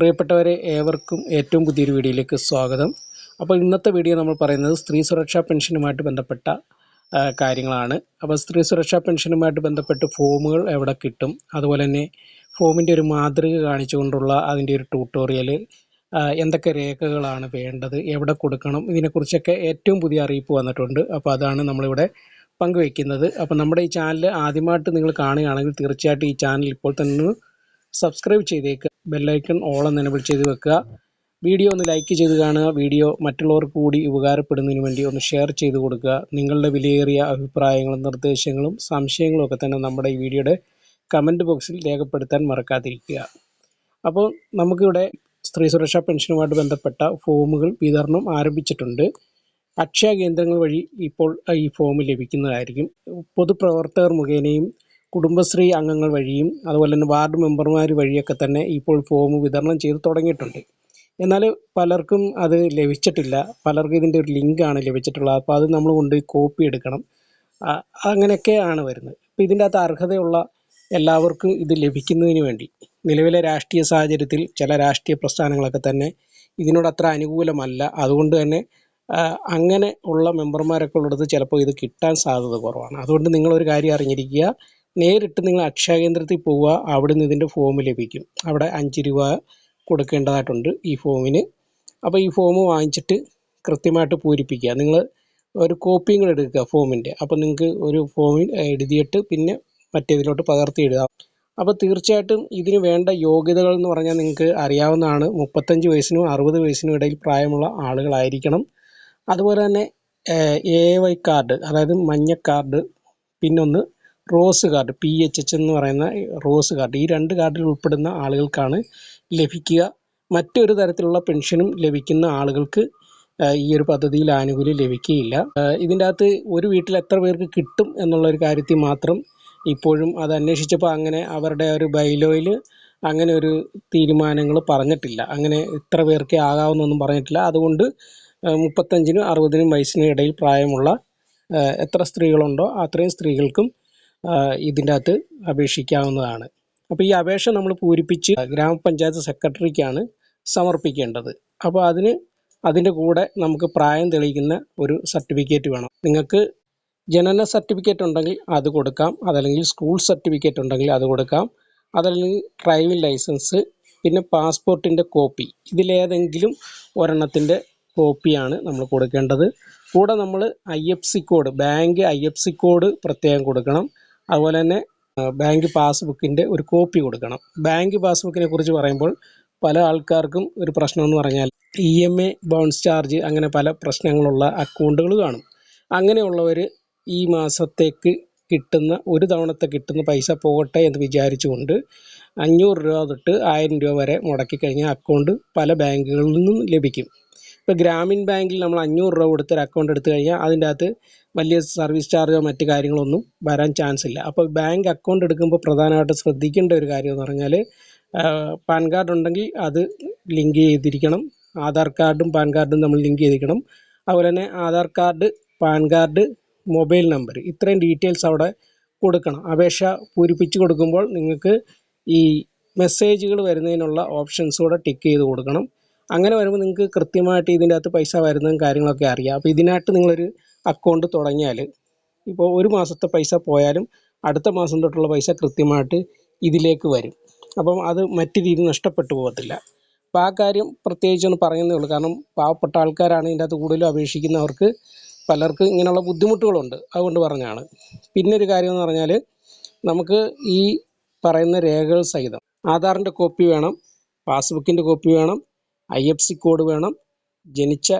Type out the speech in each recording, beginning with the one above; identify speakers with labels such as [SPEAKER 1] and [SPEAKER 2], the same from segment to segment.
[SPEAKER 1] പ്രിയപ്പെട്ടവരെ ഏവർക്കും ഏറ്റവും പുതിയൊരു വീഡിയോയിലേക്ക് സ്വാഗതം. അപ്പോൾ ഇന്നത്തെ വീഡിയോ നമ്മൾ പറയുന്നത് സ്ത്രീ സുരക്ഷാ പെൻഷനുമായിട്ട് ബന്ധപ്പെട്ട കാര്യങ്ങളാണ്. അപ്പോൾ സ്ത്രീ സുരക്ഷാ പെൻഷനുമായിട്ട് ബന്ധപ്പെട്ട് ഫോമുകൾ എവിടെ കിട്ടും? അതുപോലെ തന്നെ ഫോമിന്റെ ഒരു മാതൃക കാണിച്ചുകൊണ്ടുള്ള അതിന്റെ ഒരു ട്യൂട്ടോറിയൽ എന്തൊക്കെ രേഖകളാണ് വേണ്ടത്? എവിടെ കൊടുക്കണം? ഇതിനെക്കുറിച്ചൊക്കെ ഏറ്റവും പുതിയ അറിയിപ്പ് വന്നിട്ടുണ്ട്. അപ്പോൾ അതാണ് നമ്മളിവിടെ പങ്കുവയ്ക്കുന്നത്. അപ്പോൾ നമ്മുടെ ഈ ചാനൽ ആദ്യമായിട്ട് നിങ്ങൾ കാണുകയാണെങ്കിൽ തീർച്ചയായിട്ടും ഈ ചാനൽ ഇപ്പോൾ തന്നെ സബ്സ്ക്രൈബ് ചെയ്തേക്കുക ബെല്ലൈക്കൺ ഓൾ എനബിൾ ചെയ്ത് വെക്കുക. വീഡിയോ ഒന്ന് ലൈക്ക് ചെയ്ത് കാണുക. വീഡിയോ മറ്റുള്ളവർക്ക് കൂടി ഉപകാരപ്പെടുന്നതിന് വേണ്ടി ഒന്ന് ഷെയർ ചെയ്ത് കൊടുക്കുക. നിങ്ങളുടെ വിലയേറിയ അഭിപ്രായങ്ങളും നിർദ്ദേശങ്ങളും സംശയങ്ങളും ഒക്കെ തന്നെ നമ്മുടെ ഈ വീഡിയോയുടെ കമന്റ് ബോക്സിൽ രേഖപ്പെടുത്താൻ മറക്കാതിരിക്കുക. അപ്പോൾ നമുക്കിവിടെ സ്ത്രീ സുരക്ഷാ പെൻഷനുമായിട്ട് ബന്ധപ്പെട്ട ഫോമുകൾ വിതരണം ആരംഭിച്ചിട്ടുണ്ട്. അക്ഷയ കേന്ദ്രങ്ങൾ വഴി ഇപ്പോൾ ഈ ഫോം ലഭിക്കുന്നതായിരിക്കും. പൊതുപ്രവർത്തകർ മുഖേനയും കുടുംബശ്രീ അംഗങ്ങൾ വഴിയും അതുപോലെ തന്നെ വാർഡ് മെമ്പർമാർ വഴിയൊക്കെ തന്നെ ഇപ്പോൾ ഫോം വിതരണം ചെയ്ത് തുടങ്ങിയിട്ടുണ്ട്. എന്നാൽ പലർക്കും അത് ലഭിച്ചിട്ടില്ല. പലർക്കും ഇതിന്റെ ഒരു ലിങ്കാണ് ലഭിച്ചിട്ടുള്ളത്. അപ്പോൾ അത് നമ്മൾ കൊണ്ട് കോപ്പി എടുക്കണം. അങ്ങനെയൊക്കെയാണ് വരുന്നത്. അപ്പോൾ ഇതിന്റെ അകത്ത് അർഹതയുള്ള എല്ലാവർക്കും ഇത് ലഭിക്കുന്നതിന് വേണ്ടി നിലവിലെ രാഷ്ട്രീയ സാഹചര്യത്തിൽ ചില രാഷ്ട്രീയ പ്രസ്ഥാനങ്ങളൊക്കെ തന്നെ ഇതിനോട് അത്ര അനുകൂലമല്ല. അതുകൊണ്ട് തന്നെ അങ്ങനെ ഉള്ള മെമ്പർമാരൊക്കെ ഉള്ളിടത്ത് ചിലപ്പോൾ ഇത് കിട്ടാൻ സാധ്യത കുറവാണ്. അതുകൊണ്ട് നിങ്ങളൊരു കാര്യം അറിഞ്ഞിരിക്കുക. നേരിട്ട് നിങ്ങൾ അക്ഷയ കേന്ദ്രത്തിൽ പോവുക അവിടെ നിന്ന് ഇതിന്റെ ഫോം ലഭിക്കും. അവിടെ അഞ്ച് രൂപ കൊടുക്കേണ്ടതായിട്ടുണ്ട് ഈ ഫോമിന് അപ്പോൾ ഈ ഫോം വാങ്ങിച്ചിട്ട് കൃത്യമായിട്ട് പൂരിപ്പിക്കുക. നിങ്ങൾ ഒരു കോപ്പിയും കൂടെ എടുക്കുക ഫോമിന്റെ അപ്പോൾ നിങ്ങൾക്ക് ഒരു ഫോമിൽ എഴുതിയിട്ട് പിന്നെ മറ്റേതിലോട്ട് പകർത്തി ഇടുക. അപ്പോൾ തീർച്ചയായിട്ടും ഇതിന് വേണ്ട യോഗ്യതകൾ എന്ന് പറഞ്ഞാൽ നിങ്ങൾക്ക് അറിയാവുന്നതാണ്. മുപ്പത്തഞ്ച് വയസ്സിനും അറുപത് വയസ്സിനും ഇടയിൽ പ്രായമുള്ള ആളുകളായിരിക്കണം. അതുപോലെ തന്നെ എ വൈ കാർഡ് അതായത് മഞ്ഞ കാർഡ് പിന്നൊന്ന് rose card P H H എന്ന് പറയുന്ന റോസ് കാർഡ് ഈ രണ്ട് കാർഡിൽ ഉൾപ്പെടുന്ന ആളുകൾക്കാണ് ലഭിക്കുക. മറ്റൊരു തരത്തിലുള്ള പെൻഷനും ലഭിക്കുന്ന ആളുകൾക്ക് ഈ ഒരു പദ്ധതിയിൽ ആനുകൂല്യം ലഭിക്കുകയില്ല. ഇതിന്റെ അകത്ത് ഒരു വീട്ടിൽ എത്ര പേർക്ക് കിട്ടും എന്നുള്ള ഒരു കാര്യത്തിൽ മാത്രം ഇപ്പോഴും അത് അന്വേഷിച്ചപ്പോൾ അങ്ങനെ അവരുടെ ഒരു ബൈലോയിൽ അങ്ങനെ ഒരു തീരുമാനങ്ങൾ പറഞ്ഞിട്ടില്ല. അങ്ങനെ ഇത്ര പേർക്കേ ആകാവുന്നൊന്നും പറഞ്ഞിട്ടില്ല. അതുകൊണ്ട് മുപ്പത്തഞ്ചിനും അറുപതിനും വയസ്സിനും ഇടയിൽ പ്രായമുള്ള എത്ര സ്ത്രീകളുണ്ടോ അത്രയും സ്ത്രീകൾക്കും ഇതിന്റെ അകത്ത് അപേക്ഷിക്കാവുന്നതാണ്. അപ്പോൾ ഈ അപേക്ഷ നമ്മൾ പൂരിപ്പിച്ച് ഗ്രാമപഞ്ചായത്ത് സെക്രട്ടറിക്കാണ് സമർപ്പിക്കേണ്ടത്. അപ്പോൾ അതിന് അതിന്റെ കൂടെ നമുക്ക് പ്രായം തെളിയിക്കുന്ന ഒരു സർട്ടിഫിക്കറ്റ് വേണം. നിങ്ങൾക്ക് ജനന സർട്ടിഫിക്കറ്റ് ഉണ്ടെങ്കിൽ അത് കൊടുക്കാം. അതല്ലെങ്കിൽ സ്കൂൾ സർട്ടിഫിക്കറ്റ് ഉണ്ടെങ്കിൽ അത് കൊടുക്കാം. അതല്ലെങ്കിൽ ഡ്രൈവിംഗ് ലൈസൻസ് പിന്നെ പാസ്പോർട്ടിന്റെ കോപ്പി. ഇതിലേതെങ്കിലും ഒരെണ്ണത്തിന്റെ കോപ്പിയാണ് നമ്മൾ കൊടുക്കേണ്ടത്. കൂടെ നമ്മൾ I F C code bank I F C code പ്രത്യേകം കൊടുക്കണം. അതുപോലെ തന്നെ ബാങ്ക് പാസ്ബുക്കിന്റെ ഒരു കോപ്പി കൊടുക്കണം. ബാങ്ക് പാസ്ബുക്കിനെ കുറിച്ച് പറയുമ്പോൾ പല ആൾക്കാർക്കും ഒരു പ്രശ്നം എന്ന് പറഞ്ഞാൽ E M A bounce charge അങ്ങനെ പല പ്രശ്നങ്ങളുള്ള അക്കൗണ്ടുകൾ കാണും. അങ്ങനെയുള്ളവർ ഈ മാസത്തേക്ക് കിട്ടുന്ന ഒരു തവണത്തെ കിട്ടുന്ന പൈസ പോകട്ടെ എന്ന് വിചാരിച്ചുകൊണ്ട് അഞ്ഞൂറ് രൂപ തൊട്ട് ആയിരം രൂപ വരെ മുടക്കി കഴിഞ്ഞാൽ അക്കൗണ്ട് പല ബാങ്കുകളിൽ നിന്നും ലഭിക്കും. ഇപ്പോൾ ഗ്രാമീൺ ബാങ്കിൽ നമ്മൾ അഞ്ഞൂറ് രൂപ കൊടുത്ത് ഒരു അക്കൗണ്ട് എടുത്തു കഴിഞ്ഞാൽ അതിന്റെ അകത്ത് വലിയ സർവീസ് ചാർജോ മറ്റ് കാര്യങ്ങളൊന്നും വരാൻ ചാൻസ് ഇല്ല. അപ്പോൾ ബാങ്ക് അക്കൗണ്ട് എടുക്കുമ്പോൾ പ്രധാനമായിട്ട് ശ്രദ്ധിക്കേണ്ട ഒരു കാര്യം എന്ന് പറഞ്ഞാൽ പാൻ കാർഡ് ഉണ്ടെങ്കിൽ അത് ലിങ്ക് ചെയ്തിരിക്കണം. ആധാർ കാർഡും പാൻ കാർഡും നമ്മൾ ലിങ്ക് ചെയ്തിരിക്കണം. അതുപോലെ തന്നെ Aadhaar card PAN card mobile number ഇത്രയും ഡീറ്റെയിൽസ് അവിടെ കൊടുക്കണം. അപേക്ഷ പൂരിപ്പിച്ച് കൊടുക്കുമ്പോൾ നിങ്ങൾക്ക് ഈ മെസ്സേജുകൾ വരുന്നതിനുള്ള ഓപ്ഷൻസ് കൂടെ ടിക്ക് ചെയ്ത് കൊടുക്കണം. അങ്ങനെ വരുമ്പോൾ നിങ്ങൾക്ക് കൃത്യമായിട്ട് ഇതിന്റെ അകത്ത് പൈസ വരുന്നതും കാര്യങ്ങളൊക്കെ അറിയാം. അപ്പോൾ ഇതിനായിട്ട് നിങ്ങളൊരു അക്കൗണ്ട് തുടങ്ങിയാൽ ഇപ്പോൾ ഒരു മാസത്തെ പൈസ പോയാലും അടുത്ത മാസം തൊട്ടുള്ള പൈസ കൃത്യമായിട്ട് ഇതിലേക്ക് വരും. അപ്പം അത് മറ്റു രീതി നഷ്ടപ്പെട്ടു പോകത്തില്ല. അപ്പോൾ ആ കാര്യം പ്രത്യേകിച്ച് ഒന്ന് പറയുന്നേ ഉള്ളൂ. കാരണം പാവപ്പെട്ട ആൾക്കാരാണ് ഇതിന്റെ അകത്ത് കൂടുതലും അപേക്ഷിക്കുന്നവർക്ക് പലർക്കും ഇങ്ങനെയുള്ള ബുദ്ധിമുട്ടുകളുണ്ട്. അതുകൊണ്ട് പറഞ്ഞാണ്. പിന്നെ ഒരു കാര്യം എന്ന് പറഞ്ഞാൽ നമുക്ക് ഈ പറയുന്ന രേഖകൾ സഹിതം ആധാറിന്റെ കോപ്പി വേണം പാസ്ബുക്കിന്റെ കോപ്പി വേണം ഐ എഫ് സി കോഡ് വേണം ജനിച്ച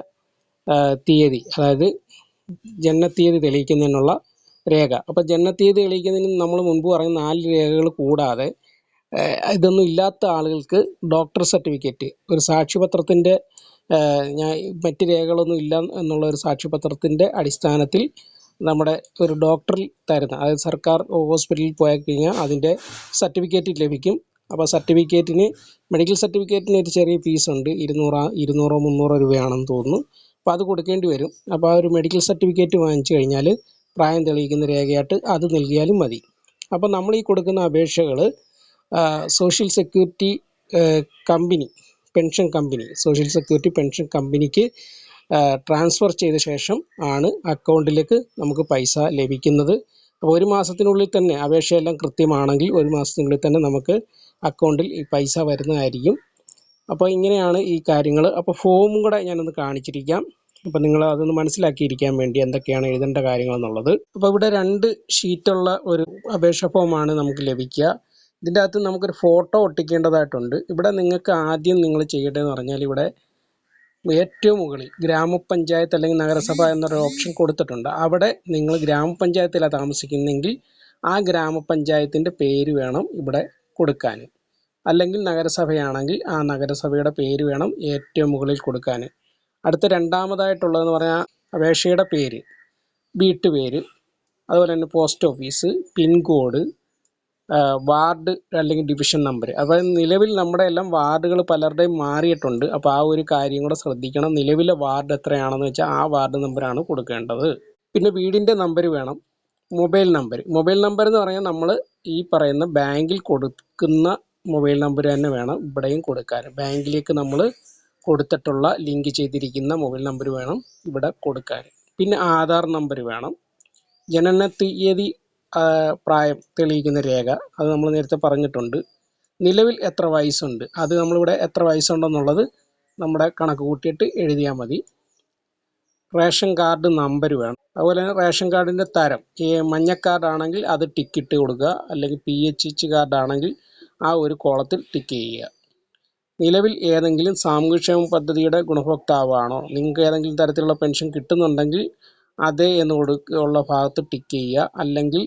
[SPEAKER 1] തീയതി അതായത് ജനനത്തീയതി തെളിയിക്കുന്നതിനുള്ള രേഖ. അപ്പോൾ ജനനത്തീയതി തെളിയിക്കുന്നതിന് നമ്മൾ മുൻപ് പറഞ്ഞ നാല് രേഖകൾ കൂടാതെ ഇതൊന്നും ഇല്ലാത്ത ആളുകൾക്ക് ഡോക്ടർ സർട്ടിഫിക്കറ്റ് ഒരു സാക്ഷ്യപത്രത്തിന്റെ ഞാൻ മറ്റ് രേഖകളൊന്നും ഇല്ല എന്നുള്ള ഒരു സാക്ഷ്യപത്രത്തിന്റെ അടിസ്ഥാനത്തിൽ നമ്മുടെ ഒരു ഡോക്ടറിൽ തരുന്ന അതായത് സർക്കാർ ഹോസ്പിറ്റലിൽ പോയി കഴിഞ്ഞാൽ അതിന്റെ സർട്ടിഫിക്കറ്റ് ലഭിക്കും. അപ്പോൾ സർട്ടിഫിക്കറ്റിന് മെഡിക്കൽ സർട്ടിഫിക്കറ്റിന് ഒരു ചെറിയ ഫീസ് ഉണ്ട്. ഇരുന്നൂറ് ഇരുന്നൂറോ മുന്നൂറോ രൂപയാണെന്ന് തോന്നുന്നു. അപ്പോൾ അത് കൊടുക്കേണ്ടി വരും. അപ്പോൾ ആ ഒരു മെഡിക്കൽ സർട്ടിഫിക്കറ്റ് വാങ്ങിച്ചു കഴിഞ്ഞാൽ പ്രായം തെളിയിക്കുന്ന രേഖയായിട്ട് അത് നൽകിയാലും മതി. അപ്പോൾ നമ്മൾ ഈ കൊടുക്കുന്ന അപേക്ഷകൾ social security company pension company social security pension കമ്പനിക്ക് ട്രാൻസ്ഫർ ചെയ്ത ശേഷം ആണ് അക്കൗണ്ടിലേക്ക് നമുക്ക് പൈസ ലഭിക്കുന്നത്. അപ്പോൾ ഒരു മാസത്തിനുള്ളിൽ തന്നെ അപേക്ഷയെല്ലാം കൃത്യമാണെങ്കിൽ ഒരു മാസത്തിനുള്ളിൽ തന്നെ നമുക്ക് അക്കൗണ്ടിൽ ഈ പൈസ വരുന്നതായിരിക്കും. അപ്പോൾ ഇങ്ങനെയാണ് ഈ കാര്യങ്ങൾ അപ്പോൾ ഫോമും കൂടെ ഞാനൊന്ന് കാണിച്ചിരിക്കാം. അപ്പോൾ നിങ്ങൾ അതൊന്ന് മനസ്സിലാക്കിയിരിക്കാൻ വേണ്ടി എന്തൊക്കെയാണ് എഴുതേണ്ട കാര്യങ്ങൾ എന്നുള്ളത്. അപ്പോൾ ഇവിടെ രണ്ട് ഷീറ്റുള്ള ഒരു അപേക്ഷ ഫോമാണ് നമുക്ക് ലഭിക്കുക. ഇതിന്റെ അകത്ത് നമുക്കൊരു ഫോട്ടോ ഒട്ടിക്കേണ്ടതായിട്ടുണ്ട്. ഇവിടെ നിങ്ങൾക്ക് ആദ്യം നിങ്ങൾ ചെയ്യേണ്ടതെന്ന് പറഞ്ഞാൽ ഇവിടെ ഏറ്റവും മുകളിൽ ഗ്രാമപഞ്ചായത്ത് അല്ലെങ്കിൽ നഗരസഭ എന്നൊരു ഓപ്ഷൻ കൊടുത്തിട്ടുണ്ട്. അവിടെ നിങ്ങൾ ഗ്രാമപഞ്ചായത്തിലാണ് താമസിക്കുന്നെങ്കിൽ ആ ഗ്രാമപഞ്ചായത്തിന്റെ പേര് വേണം ഇവിടെ കൊടുക്കാൻ. അല്ലെങ്കിൽ നഗരസഭയാണെങ്കിൽ ആ നഗരസഭയുടെ പേര് വേണം ഏറ്റവും മുകളിൽ കൊടുക്കാൻ. അടുത്ത രണ്ടാമതായിട്ടുള്ളതെന്ന് പറഞ്ഞാൽ അപേക്ഷയുടെ പേര് വീട്ടുപേര് അതുപോലെ തന്നെ പോസ്റ്റ് ഓഫീസ് പിൻകോഡ് വാർഡ് അല്ലെങ്കിൽ ഡിവിഷൻ നമ്പർ. അപ്പോൾ നിലവിൽ നമ്മുടെ എല്ലാം വാർഡുകൾ പലരുടെയും മാറിയിട്ടുണ്ട്. അപ്പോൾ ആ ഒരു കാര്യം കൂടെ ശ്രദ്ധിക്കണം. നിലവിലെ വാർഡ് എത്രയാണെന്ന് വെച്ചാൽ ആ വാർഡ് നമ്പറാണ് കൊടുക്കേണ്ടത്. പിന്നെ വീടിന്റെ നമ്പർ വേണം. Mobile number. മൊബൈൽ നമ്പർ എന്ന് പറഞ്ഞാൽ നമ്മൾ ഈ പറയുന്ന ബാങ്കിൽ കൊടുക്കുന്ന മൊബൈൽ നമ്പർ തന്നെ വേണം ഇവിടെയും കൊടുക്കാൻ. ബാങ്കിലേക്ക് നമ്മൾ കൊടുത്തിട്ടുള്ള ലിങ്ക് ചെയ്തിരിക്കുന്ന മൊബൈൽ നമ്പർ വേണം ഇവിടെ കൊടുക്കാൻ. പിന്നെ ആധാർ നമ്പർ വേണം. ജനന തീയതി പ്രായം തെളിയിക്കുന്ന രേഖ അത് നമ്മൾ നേരത്തെ പറഞ്ഞിട്ടുണ്ട്. നിലവിൽ എത്ര വയസ്സുണ്ട് അത് നമ്മളിവിടെ എത്ര വയസ്സുണ്ടെന്നുള്ളത് നമ്മുടെ കണക്ക് കൂട്ടിയിട്ട് എഴുതിയാൽ മതി. റേഷൻ കാർഡ് നമ്പർ വേണം. അതുപോലെ തന്നെ റേഷൻ കാർഡിന്റെ തരം. ഈ മഞ്ഞ കാർഡാണെങ്കിൽ അത് ടിക്കിട്ട് കൊടുക്കുക. അല്ലെങ്കിൽ പി എച്ച് എച്ച് കാർഡാണെങ്കിൽ ആ ഒരു കോളത്തിൽ ടിക്ക് ചെയ്യുക. നിലവിൽ ഏതെങ്കിലും സാമൂഹ്യക്ഷേമ പദ്ധതിയുടെ ഗുണഭോക്താവാണോ? നിങ്ങൾക്ക് ഏതെങ്കിലും തരത്തിലുള്ള പെൻഷൻ കിട്ടുന്നുണ്ടെങ്കിൽ അതെ എന്ന് കൊടുക്കുക ഉള്ള ഭാഗത്ത് ടിക്ക് ചെയ്യുക. അല്ലെങ്കിൽ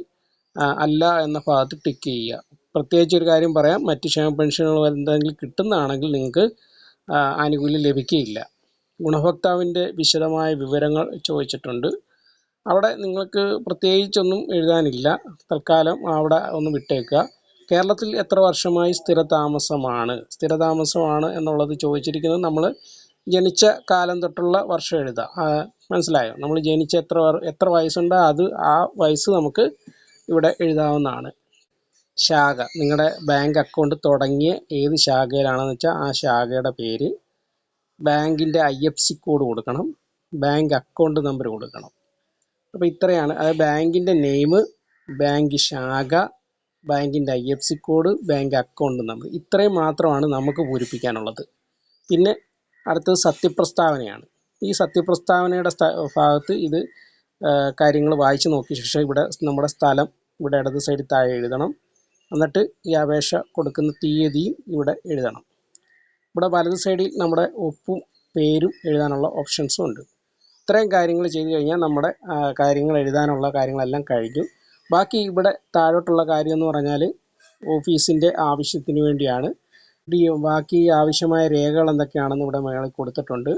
[SPEAKER 1] അല്ല എന്ന ഭാഗത്ത് ടിക്ക് ചെയ്യുക. പ്രത്യേകിച്ച് ഒരു കാര്യം പറയാം. മറ്റ് ക്ഷേമ പെൻഷനുകൾ എന്തെങ്കിലും കിട്ടുന്നതാണെങ്കിൽ നിങ്ങൾക്ക് ആനുകൂല്യം ലഭിക്കുകയില്ല. ഗുണഭോക്താവിന്റെ വിശദമായ വിവരങ്ങൾ ചോദിച്ചിട്ടുണ്ട്. അവിടെ നിങ്ങൾക്ക് പ്രത്യേകിച്ചൊന്നും എഴുതാനില്ല. തൽക്കാലം അവിടെ ഒന്ന് വിട്ടേക്കുക. കേരളത്തിൽ എത്ര വർഷമായി സ്ഥിരതാമസമാണ്? സ്ഥിരതാമസമാണ് എന്നുള്ളത് ചോദിച്ചിരിക്കുന്നത് നമ്മൾ ജനിച്ച കാലം തൊട്ടുള്ള വർഷം എഴുതാം. മനസ്സിലായോ? നമ്മൾ ജനിച്ച എത്ര എത്ര വയസ്സുണ്ടോ? അത് ആ വയസ്സ് നമുക്ക് ഇവിടെ എഴുതാവുന്നതാണ്. ശാഖ. നിങ്ങളുടെ ബാങ്ക് അക്കൗണ്ട് തുടങ്ങിയ ഏത് ശാഖയിലാണെന്ന് വെച്ചാൽ ആ ശാഖയുടെ പേര് ബാങ്കിന്റെ ഐ എഫ് സി കോഡ് കൊടുക്കണം ബാങ്ക് അക്കൗണ്ട് നമ്പർ കൊടുക്കണം. അപ്പോൾ ഇത്രയാണ്. അതായത് ബാങ്കിന്റെ നെയിം ബാങ്ക് ശാഖ ബാങ്കിന്റെ I F C code bank account number ഇത്രയും മാത്രമാണ് നമുക്ക് പൂരിപ്പിക്കാനുള്ളത്. പിന്നെ അടുത്തത് സത്യപ്രസ്താവനയാണ്. ഈ സത്യപ്രസ്താവനയുടെ ഭാഗത്ത് ഇത് കാര്യങ്ങൾ വായിച്ച് നോക്കിയ ശേഷം ഇവിടെ നമ്മുടെ സ്ഥലം ഇവിടെ ഇടത് സൈഡിൽ താഴെ എഴുതണം. എന്നിട്ട് ഈ അപേക്ഷ കൊടുക്കുന്ന തീയതിയും ഇവിടെ എഴുതണം. ഇവിടെ വലത് സൈഡിൽ നമ്മുടെ ഒപ്പും പേരും എഴുതാനുള്ള ഓപ്ഷൻസും ഉണ്ട്. ഇത്രയും കാര്യങ്ങൾ ചെയ്തു കഴിഞ്ഞാൽ നമ്മുടെ കാര്യങ്ങൾ എഴുതാനുള്ള കാര്യങ്ങളെല്ലാം കഴിഞ്ഞു. ബാക്കി ഇവിടെ താഴോട്ടുള്ള കാര്യം എന്ന് പറഞ്ഞാൽ ഓഫീസിന്റെ ആവശ്യത്തിന് വേണ്ടിയാണ്. ബാക്കി ആവശ്യമായ രേഖകൾ എന്തൊക്കെയാണെന്ന് ഇവിടെ മേളിൽ കൊടുത്തിട്ടുണ്ട്.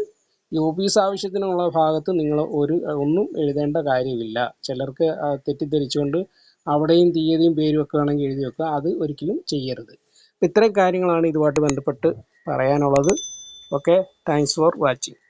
[SPEAKER 1] ഈ ഓഫീസ് ആവശ്യത്തിനുള്ള ഭാഗത്ത് നിങ്ങൾ ഒരു ഒന്നും എഴുതേണ്ട കാര്യമില്ല. ചിലർക്ക് തെറ്റിദ്ധരിച്ചുകൊണ്ട് അവിടെയും തീയതിയും പേരും ഒക്കെ വേണമെങ്കിൽ എഴുതി വെക്കുക. അത് ഒരിക്കലും ചെയ്യരുത്. ഇത്രയും കാര്യങ്ങളാണ് ഇതുമായിട്ട് ബന്ധപ്പെട്ട് പറയാനുള്ളത്. Okay thanks for watching